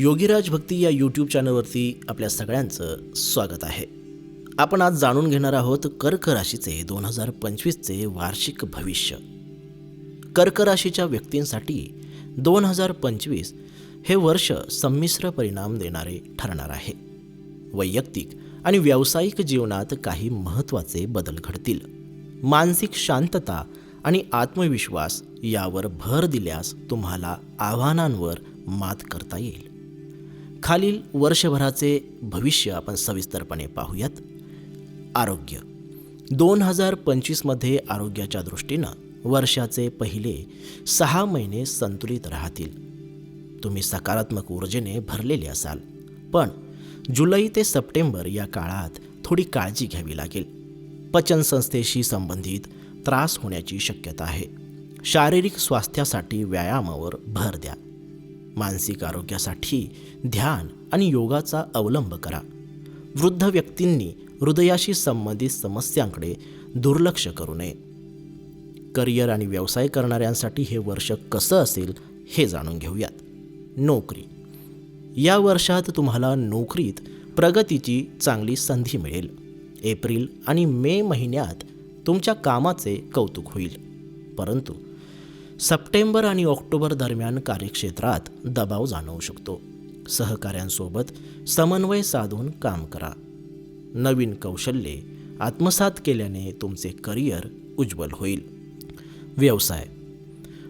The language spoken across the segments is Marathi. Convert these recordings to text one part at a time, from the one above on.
योगीराज भक्ती या यूट्यूब चॅनलवरती आपल्या सगळ्यांचं स्वागत आहे. आपण आज जाणून घेणार आहोत कर्क राशीचे दोन हजार पंचवीसचे वार्षिक भविष्य. कर्क राशीच्या व्यक्तींसाठी दोन हजार पंचवीस हे वर्ष संमिश्र परिणाम देणारे ठरणार आहे. वैयक्तिक आणि व्यावसायिक जीवनात काही महत्त्वाचे बदल घडतील. मानसिक शांतता आणि आत्मविश्वास यावर भर दिल्यास तुम्हाला आव्हानांवर मात करता येईल. खालील वर्षभराचे भविष्य आपण सविस्तरपणे पाहूयात. आरोग्य. दोन हजार पंचवीसमध्ये आरोग्याच्या दृष्टीनं वर्षाचे पहिले सहा महिने संतुलित राहतील. तुम्ही सकारात्मक ऊर्जेने भरलेले असाल. पण जुलै ते सप्टेंबर या काळात थोडी काळजी घ्यावी लागेल. पचनसंस्थेशी संबंधित त्रास होण्याची शक्यता आहे. शारीरिक स्वास्थ्यासाठी व्यायामावर भर द्या. मानसिक आरोग्यासाठी ध्यान आणि योगाचा अवलंब करा. वृद्ध व्यक्तींनी हृदयाशी संबंधित समस्यांकडे दुर्लक्ष करू नये. करिअर आणि व्यवसाय करणाऱ्यांसाठी हे वर्ष कसं असेल हे जाणून घेऊयात. नोकरी. या वर्षात तुम्हाला नोकरीत प्रगतीची चांगली संधी मिळेल. एप्रिल आणि मे महिन्यात तुमच्या कामाचे कौतुक होईल. परंतु सप्टेंबर आणि ऑक्टोबर दरम्यान कार्यक्षेत्रात दबाव जाणवू शकतो. सहकाऱ्यांसोबत समन्वय साधून काम करा. नवीन कौशल्ये आत्मसात केल्याने तुमचे करिअर उज्ज्वल होईल. व्यवसाय.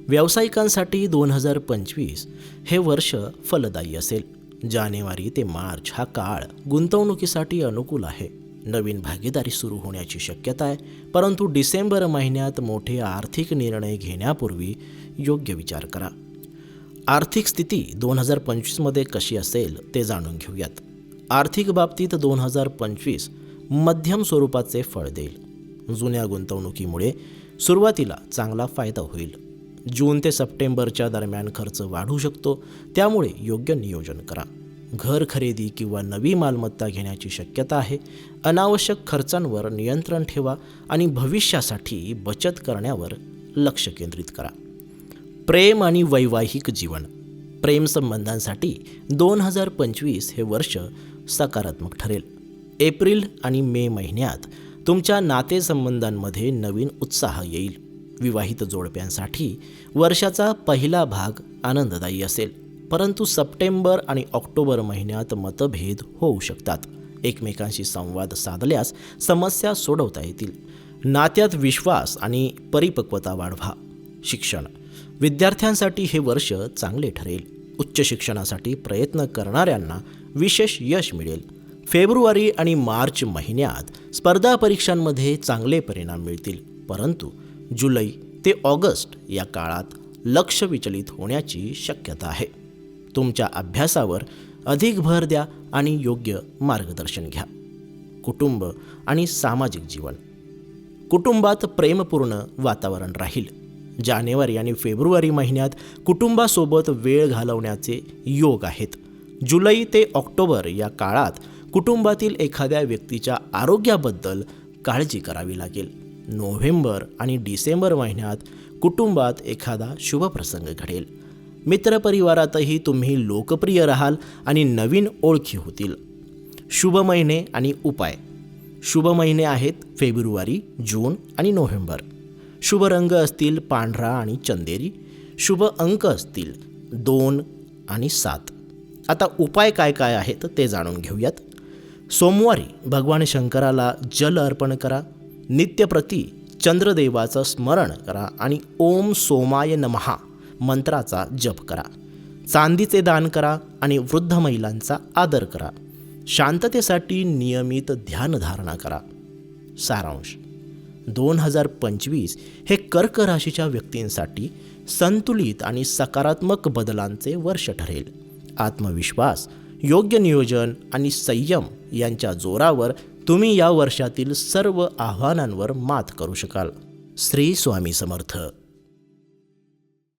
व्यावसायिकांसाठी दोन हजार पंचवीस हे वर्ष फलदायी असेल. जानेवारी ते मार्च हा काळ गुंतवणुकीसाठी अनुकूल आहे. नवीन भागीदारी सुरू होण्याची शक्यता आहे परंतु डिसेंबर महिन्यात मोठे आर्थिक निर्णय घेण्यापूर्वी योग्य विचार करा. आर्थिक स्थिती दोन हजार पंचवीसमध्ये कशी असेल ते जाणून घेऊयात. आर्थिक बाबतीत दोन हजार पंचवीस मध्यम स्वरूपाचे फळ देईल. जुन्या गुंतवणुकीमुळे सुरुवातीला चांगला फायदा होईल. जून ते सप्टेंबरच्या दरम्यान खर्च वाढू शकतो त्यामुळे योग्य नियोजन करा. घर खरेदी किंवा नवी मालमत्ता घेण्याची शक्यता आहे. अनावश्यक खर्चांवर नियंत्रण ठेवा आणि भविष्यासाठी बचत करण्यावर लक्ष केंद्रित करा. प्रेम आणि वैवाहिक जीवन. प्रेम संबंधांसाठी दोन हजार पंचवीस हे वर्ष सकारात्मक ठरेल. एप्रिल आणि मे महिन्यात तुमच्या नातेसंबंधांमध्ये नवीन उत्साह येईल. विवाहित जोडप्यांसाठी वर्षाचा पहिला भाग आनंददायी असेल. परंतु सप्टेंबर आणि ऑक्टोबर महिन्यात मतभेद होऊ शकतात. एकमेकांशी संवाद साधल्यास समस्या सोडवता येतील. नात्यात विश्वास आणि परिपक्वता वाढवा. शिक्षण. विद्यार्थ्यांसाठी हे वर्ष चांगले ठरेल. उच्च शिक्षणासाठी प्रयत्न करणाऱ्यांना विशेष यश मिळेल. फेब्रुवारी आणि मार्च महिन्यात स्पर्धा परीक्षांमध्ये चांगले परिणाम मिळतील. परंतु जुलै ते ऑगस्ट या काळात लक्ष विचलित होण्याची शक्यता आहे. तुमच्या अभ्यासावर अधिक भर द्या आणि योग्य मार्गदर्शन घ्या. कुटुंब आणि सामाजिक जीवन. कुटुंबात प्रेमपूर्ण वातावरण राहील. जानेवारी आणि फेब्रुवारी महिन्यात कुटुंबासोबत वेळ घालवण्याचे योग आहेत. जुलै ते ऑक्टोबर या काळात कुटुंबातील एखाद्या व्यक्तीच्या आरोग्याबद्दल काळजी करावी लागेल. नोव्हेंबर आणि डिसेंबर महिन्यात कुटुंबात एखादा शुभप्रसंग घडेल. मित्रपरिवारातही तुम्ही लोकप्रिय राहाल आणि नवीन ओळखी होतील. शुभ महिने आणि उपाय. शुभ महिने आहेत फेब्रुवारी जून आणि नोव्हेंबर. शुभ रंग असतील पांढरा आणि चंदेरी. शुभ अंक असतील दोन आणि सात. आता उपाय काय काय आहेत ते जाणून घेऊयात. सोमवारी भगवान शंकराला जल अर्पण करा. नित्यप्रती चंद्रदेवाचं स्मरण करा आणि ओम सोमाय नमहा. मंत्राचा जप करा. चांदीचे दान करा आणि वृद्ध महिलांचा आदर करा. शांततेसाठी नियमित ध्यानधारणा करा. सारांश. दोन हजार पंचवीस हे कर्क राशीच्या व्यक्तींसाठी संतुलित आणि सकारात्मक बदलांचे वर्ष ठरेल. आत्मविश्वास योग्य नियोजन आणि संयम यांच्या जोरावर तुम्ही या वर्षातील सर्व आव्हानांवर मात करू शकाल. श्री स्वामी समर्थ.